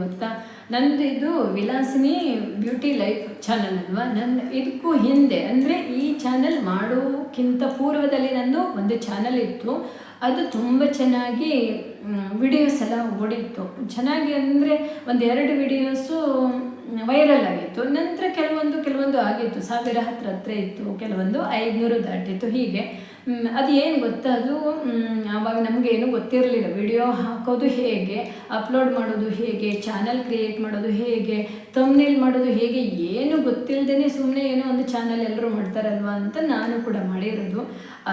ಗೊತ್ತಾ? ನಂದು ಇದು ವಿಲಾಸಿನಿ ಬ್ಯೂಟಿ ಲೈಫ್ ಚಾನಲ್ ಅಲ್ವಾ? ನನ್ನ ಇದಕ್ಕೂ ಹಿಂದೆ, ಅಂದರೆ ಈ ಚಾನಲ್ ಮಾಡೋಕ್ಕಿಂತ ಪೂರ್ವದಲ್ಲಿ ನಂದು ಒಂದು ಚಾನಲ್ ಇತ್ತು. ಅದು ತುಂಬ ಚೆನ್ನಾಗಿ ವಿಡಿಯೋಸ್ ಎಲ್ಲ ಓಡಿತ್ತು. ಚೆನ್ನಾಗಿ ಅಂದರೆ ಒಂದು ಎರಡು ವಿಡಿಯೋಸು ವೈರಲ್ ಆಗಿತ್ತು. ನಂತರ ಕೆಲವೊಂದು ಕೆಲವೊಂದು ಆಗಿತ್ತು. ಸಾವಿರ ಹತ್ರ ಹತ್ರ ಇತ್ತು, ಕೆಲವೊಂದು ಐದುನೂರು ದಾಟಿತ್ತು. ಹೀಗೆ. ಅದು ಏನು ಗೊತ್ತಾ? ಅದು ಆವಾಗ ನಮಗೆ ಏನು ಗೊತ್ತಿರಲಿಲ್ಲ. ವಿಡಿಯೋ ಹಾಕೋದು ಹೇಗೆ, ಅಪ್ಲೋಡ್ ಮಾಡೋದು ಹೇಗೆ, ಚಾನಲ್ ಕ್ರಿಯೇಟ್ ಮಾಡೋದು ಹೇಗೆ ತಮ್ನೇಲ್ ಮಾಡೋದು ಹೇಗೆ, ಏನು ಗೊತ್ತಿಲ್ಲದೇ ಸುಮ್ಮನೆ ಏನೋ ಒಂದು ಚಾನಲ್ ಎಲ್ಲರೂ ಮಾಡ್ತಾರಲ್ವ ಅಂತ ನಾನು ಕೂಡ ಮಾಡಿರೋದು.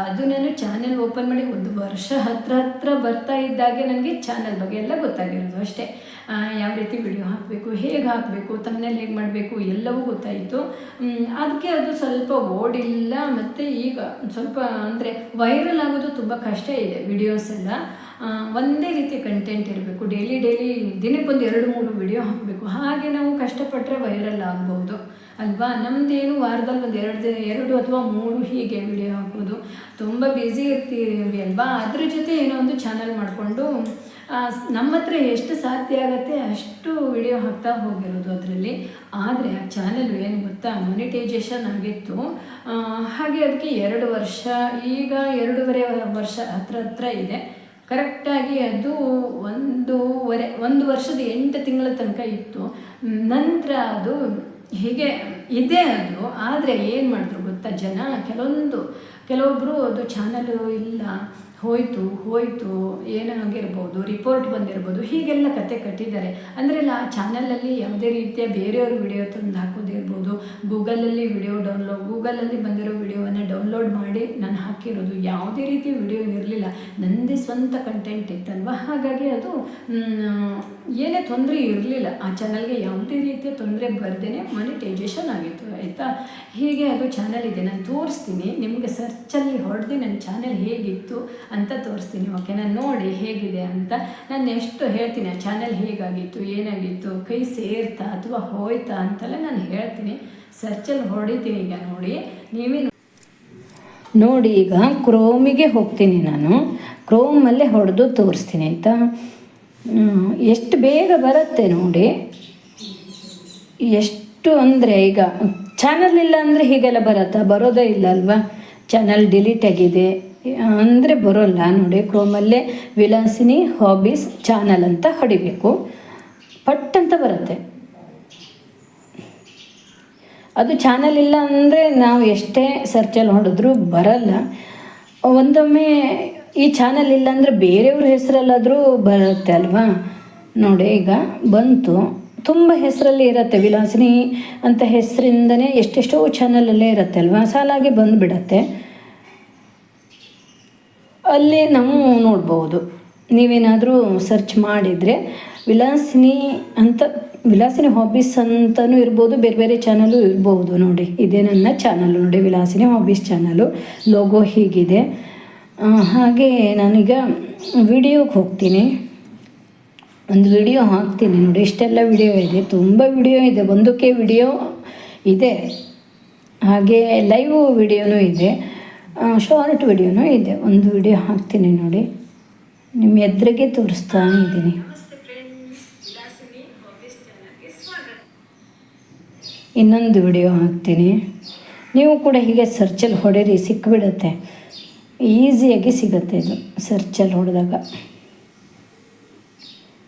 ಅದು ನಾನು ಚಾನೆಲ್ ಓಪನ್ ಮಾಡಿ ಒಂದು ವರ್ಷ ಹತ್ರ ಹತ್ರ ಬರ್ತಾ ಇದ್ದಾಗೆ ನನಗೆ ಚಾನಲ್ ಬಗ್ಗೆ ಎಲ್ಲ ಗೊತ್ತಾಗಿರೋದು ಅಷ್ಟೇ. ಯಾವ ರೀತಿ ವಿಡಿಯೋ ಹಾಕಬೇಕು, ಹೇಗೆ ಹಾಕಬೇಕು ತಮ್ಮನೇಲಿ ಹೇಗೆ ಮಾಡಬೇಕು, ಎಲ್ಲವೂ ಗೊತ್ತಾಯಿತು. ಅದಕ್ಕೆ ಅದು ಸ್ವಲ್ಪ ಓಡಿಲ್ಲ, ಮತ್ತು ಈಗ ಸ್ವಲ್ಪ ಅಂದರೆ ವೈರಲ್ ಆಗೋದು ತುಂಬ ಕಷ್ಟ ಇದೆ ವಿಡಿಯೋಸ್ ಎಲ್ಲ. ಒಂದೇ ರೀತಿ ಕಂಟೆಂಟ್ ಇರಬೇಕು ಡೈಲಿ ಡೈಲಿ ದಿನಕ್ಕೊಂದು ಎರಡು, ಮೂರು ವಿಡಿಯೋ ಹಾಕಬೇಕು. ಹಾಗೆ ನಾವು ಕಷ್ಟಪಟ್ಟರೆ ವೈರಲ್ ಆಗ್ಬೋದು, ಅಲ್ವಾ? ನಮ್ಮದೇನು ವಾರದಲ್ಲಿ ಒಂದು ಎರಡು ದಿನ ಎರಡು ಅಥವಾ ಮೂರು ಹೀಗೆ ವಿಡಿಯೋ ಹಾಕೋದು. ತುಂಬ ಬ್ಯುಸಿ ಇರ್ತೀವಿ, ಅಲ್ವಾ? ಅದ್ರ ಜೊತೆ ಏನೋ ಒಂದು ಚಾನಲ್ ಮಾಡಿಕೊಂಡು ನಮ್ಮ ಹತ್ರ ಎಷ್ಟು ಸಾಧ್ಯ ಆಗುತ್ತೆ ಅಷ್ಟು ವಿಡಿಯೋ ಹಾಕ್ತಾ ಹೋಗಿರೋದು ಅದರಲ್ಲಿ. ಆದರೆ ಆ ಚಾನಲ್ ಏನು ಗೊತ್ತಾ ಮೊನಿಟೈಜೇಷನ್ ಆಗಿತ್ತು. ಹಾಗೆ ಅದಕ್ಕೆ ಎರಡು ವರ್ಷ, ಈಗ ಎರಡೂವರೆ ವರ್ಷ ಹತ್ರ ಹತ್ರ ಇದೆ. ಕರೆಕ್ಟಾಗಿ ಅದು ಒಂದೂವರೆ, ಒಂದು ವರ್ಷದ ಎಂಟು ತಿಂಗಳ ತನಕ ಇತ್ತು. ನಂತರ ಅದು ಹೀಗೆ ಇದೆ ಅದು. ಆದರೆ ಏನು ಮಾಡಿದ್ರು ಗೊತ್ತಾ ಜನ? ಕೆಲವೊಂದು ಕೆಲವೊಬ್ಬರು ಅದು ಚಾನಲು ಇಲ್ಲ. ಹೋಯ್ತು ಹೋಯ್ತು ಏನಾಗಿರ್ಬೋದು ರಿಪೋರ್ಟ್ ಬಂದಿರ್ಬೋದು, ಹೀಗೆಲ್ಲ ಕತೆ ಕಟ್ಟಿದ್ದಾರೆ. ಅಂದರೆ ಆ ಚಾನಲಲ್ಲಿ ಯಾವುದೇ ರೀತಿಯ ಬೇರೆಯವ್ರ ವಿಡಿಯೋ ತಂದು ಹಾಕೋದಿರ್ಬೋದು, ಗೂಗಲಲ್ಲಿ ವಿಡಿಯೋ ಡೌನ್ಲೋಡ್ ಗೂಗಲಲ್ಲಿ ಬಂದಿರೋ ವಿಡಿಯೋವನ್ನು ಡೌನ್ಲೋಡ್ ಮಾಡಿ ನಾನು ಹಾಕಿರೋದು ಯಾವುದೇ ರೀತಿಯ ವಿಡಿಯೋ ಇರಲಿಲ್ಲ. ನನ್ನದೇ ಸ್ವಂತ ಕಂಟೆಂಟ್ ಇತ್ತಲ್ವ? ಹಾಗಾಗಿ ಅದು ಏನೇ ತೊಂದರೆ ಇರಲಿಲ್ಲ. ಆ ಚಾನಲ್ಗೆ ಯಾವುದೇ ರೀತಿಯ ತೊಂದರೆ ಬರ್ದೇ ಮನಿಟೈಜೇಷನ್ ಆಗಿತ್ತು, ಆಯಿತಾ? ಹೀಗೆ ಅದು ಚಾನಲ್ ಇದೆ. ನಾನು ತೋರಿಸ್ತೀನಿ, ನಿಮಗೆ ಸರ್ಚಲ್ಲಿ ಹೊಡೆದು ನನ್ನ ಚಾನಲ್ ಹೇಗಿತ್ತು ಅಂತ ತೋರಿಸ್ತೀನಿ ಓಕೆ ನಾನು ನೋಡಿ ಹೇಗಿದೆ ಅಂತ. ನಾನು ಎಷ್ಟು ಹೇಳ್ತೀನಿ, ಆ ಚಾನಲ್ ಹೇಗಾಗಿತ್ತು, ಏನಾಗಿತ್ತು, ಕೈ ಸೇರ್ತಾ ಅಥವಾ ಹೋಯ್ತಾ ಅಂತೆಲ್ಲ ನಾನು ಹೇಳ್ತೀನಿ. ಸರ್ಚಲ್ಲಿ ಹೊಡಿತೀನಿ ಈಗ ನೋಡಿ. ನೀವೇ ನೋಡಿ ಈಗ ಕ್ರೋಮಿಗೆ ಹೋಗ್ತೀನಿ ನಾನು. ಕ್ರೋಮಲ್ಲೇ ಹೊಡೆದು ತೋರಿಸ್ತೀನಿ, ಆಯಿತಾ? ಎಷ್ಟು ಬೇಗ ಬರುತ್ತೆ ನೋಡಿ. ಎಷ್ಟು ಅಂದರೆ ಈಗ ಚಾನಲ್ ಇಲ್ಲ ಅಂದರೆ ಹೀಗೆಲ್ಲ ಬರುತ್ತಾ? ಬರೋದೇ ಇಲ್ಲ ಅಲ್ವಾ? ಚಾನಲ್ ಡಿಲೀಟ್ ಆಗಿದೆ. ಅಂದರೆ ಬರೋಲ್ಲ. ನೋಡಿ ಕ್ರೋಮಲ್ಲೇ ವಿಲಾಸಿನಿ ಹಾಬೀಸ್ ಚಾನಲ್ ಅಂತ ಹೊಡಿಬೇಕು. ಪಟ್ ಅಂತ ಬರುತ್ತೆ. ಅದು ಚಾನಲ್ ಇಲ್ಲ ಅಂದರೆ ನಾವು ಎಷ್ಟೇ ಸರ್ಚಲ್ಲಿ ಹೊಡೆದ್ರೂ ಬರಲ್ಲ. ಒಂದೊಮ್ಮೆ ಈ ಚಾನಲ್ ಇಲ್ಲ ಅಂದರೆ ಬೇರೆಯವ್ರ ಹೆಸರಲ್ಲಾದರೂ ಬರುತ್ತೆ ಅಲ್ವಾ? ನೋಡಿ, ಈಗ ಬಂತು. ತುಂಬ ಹೆಸರಲ್ಲಿ ಇರುತ್ತೆ ವಿಲಾಸಿನಿ ಅಂತ ಹೆಸರಿಂದನೇ ಎಷ್ಟೆಷ್ಟೋ ಚಾನಲಲ್ಲೇ ಇರುತ್ತೆ ಅಲ್ವಾ? ಸಾಲಾಗಿ ಬಂದುಬಿಡತ್ತೆ. ಅಲ್ಲಿ ನಾವು ನೋಡ್ಬೋದು. ನೀವೇನಾದರೂ ಸರ್ಚ್ ಮಾಡಿದರೆ ವಿಲಾಸಿನಿ ಅಂತ, ವಿಲಾಸಿನಿ ಹಾಬೀಸ್ ಅಂತಲೂ ಇರ್ಬೋದು, ಬೇರೆ ಬೇರೆ ಚಾನಲು ಇರ್ಬೋದು ನೋಡಿ. ಇದೇ ನನ್ನ ಚಾನಲ್ ನೋಡಿ, ವಿಲಾಸಿನಿ ಹಾಬೀಸ್ ಚಾನಲು ಲೋಗೋ ಹೀಗಿದೆ. ಹಾಗೆ ನಾನೀಗ ವಿಡಿಯೋಗೆ ಹೋಗ್ತೀನಿ. ಒಂದು ವಿಡಿಯೋ ಹಾಕ್ತೀನಿ ನೋಡಿ. ಇಷ್ಟೆಲ್ಲ ವಿಡಿಯೋ ಇದೆ. ತುಂಬ ವಿಡಿಯೋ ಇದೆ. ಒಂದಕ್ಕೆ ವಿಡಿಯೋ ಇದೆ. ಹಾಗೆ ಲೈವ್ ವಿಡಿಯೋನೂ ಇದೆ. ಶಾರ್ಟ್ ವಿಡಿಯೋನೂ ಇದೆ. ಒಂದು ವಿಡಿಯೋ ಹಾಕ್ತೀನಿ ನೋಡಿ. ನಿಮ್ಮ ಎದುರಿಗೆ ತೋರಿಸ್ತಾ ಇದ್ದೀನಿ. ಇನ್ನೊಂದು ವಿಡಿಯೋ ಹಾಕ್ತೀನಿ. ನೀವು ಕೂಡ ಹೀಗೆ ಸರ್ಚಲ್ಲಿ ಹೊಡೀರಿ ಸಿಕ್ಬಿಡುತ್ತೆ. ಈಸಿಯಾಗಿ ಸಿಗುತ್ತೆ ಇದು ಸರ್ಚಲ್ಲಿ ಹೊಡೆದಾಗ.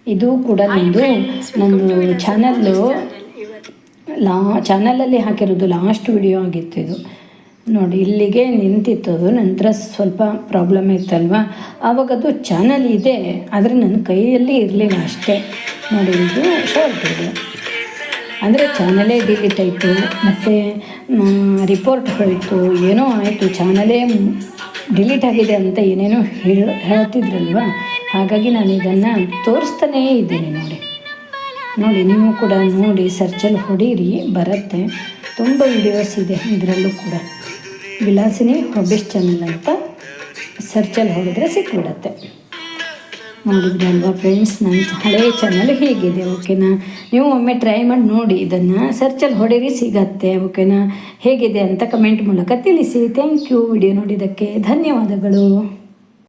ಇದು ಕೂಡ ನಂದು ನಂದು ಚಾನಲ್ಲು ಲಾ ಚಾನಲಲ್ಲಿ ಹಾಕಿರೋದು ಲಾಸ್ಟ್ ವಿಡಿಯೋ ಆಗಿತ್ತು ಇದು. ನೋಡಿ, ಇಲ್ಲಿಗೆ ನಿಂತಿತ್ತು ಅದು. ನಂತರ ಸ್ವಲ್ಪ ಪ್ರಾಬ್ಲಮ್ ಇತ್ತಲ್ವ? ಆವಾಗ ಅದು ಚಾನಲ್ ಇದೆ, ಆದರೆ ನನ್ನ ಕೈಯಲ್ಲಿ ಇರಲಿಲ್ಲ ಅಷ್ಟೇ. ನೋಡಿ, ಇದು ಶಾರ್ಟ್ ಇದೆ. ಅಂದರೆ ಚಾನಲೇ ಡಿಲೀಟ್ ಆಯಿತು. ಮತ್ತು ರಿಪೋರ್ಟ್ ಹೋಯಿತು. ಏನೋ ಆಯಿತು. ಚಾನಲೇ ಡಿಲೀಟ್ ಆಗಿದೆ ಅಂತ ಏನೇನೋ ಹೇಳ, ಹೇಳ್ತಿದ್ರಲ್ವ? ಹಾಗಾಗಿ ನಾನು ಇದನ್ನು ತೋರಿಸ್ತಾನೇ ಇದ್ದೀನಿ ನೋಡಿ. ನೋಡಿ, ನೀವು ಕೂಡ ನೋಡಿ ಸರ್ಚಲ್ಲಿ ಹೊಡೀರಿ, ಬರುತ್ತೆ. ತುಂಬ ವಿಡಿಯೋಸ್ ಇದೆ ಇದರಲ್ಲೂ ಕೂಡ. ವಿಲಾಸಿನಿ ಹೊಬಿಸ್ ಚಾನಲ್ ಅಂತ ಸರ್ಚಲ್ಲಿ ಹೋಗಿದ್ರೆ ಸಿಕ್ಬಿಡತ್ತೆ. ನೋಡಿದ್ರಲ್ವಾ ಫ್ರೆಂಡ್ಸ್ ನನ್ನ ಹಳೆಯ ಚಾನಲ್ ಹೇಗಿದೆ ಓಕೆನಾ ನೀವು ಒಮ್ಮೆ ಟ್ರೈ ಮಾಡಿ ನೋಡಿ, ಇದನ್ನು ಸರ್ಚಲ್ಲಿ ಹೊಡೀರಿ ಸಿಗತ್ತೆ ಓಕೆನಾ ಹೇಗಿದೆ ಅಂತ ಕಮೆಂಟ್ ಮೂಲಕ ತಿಳಿಸಿ. ಥ್ಯಾಂಕ್ ಯು ವಿಡಿಯೋ ನೋಡಿದ್ದಕ್ಕೆ ಧನ್ಯವಾದಗಳು.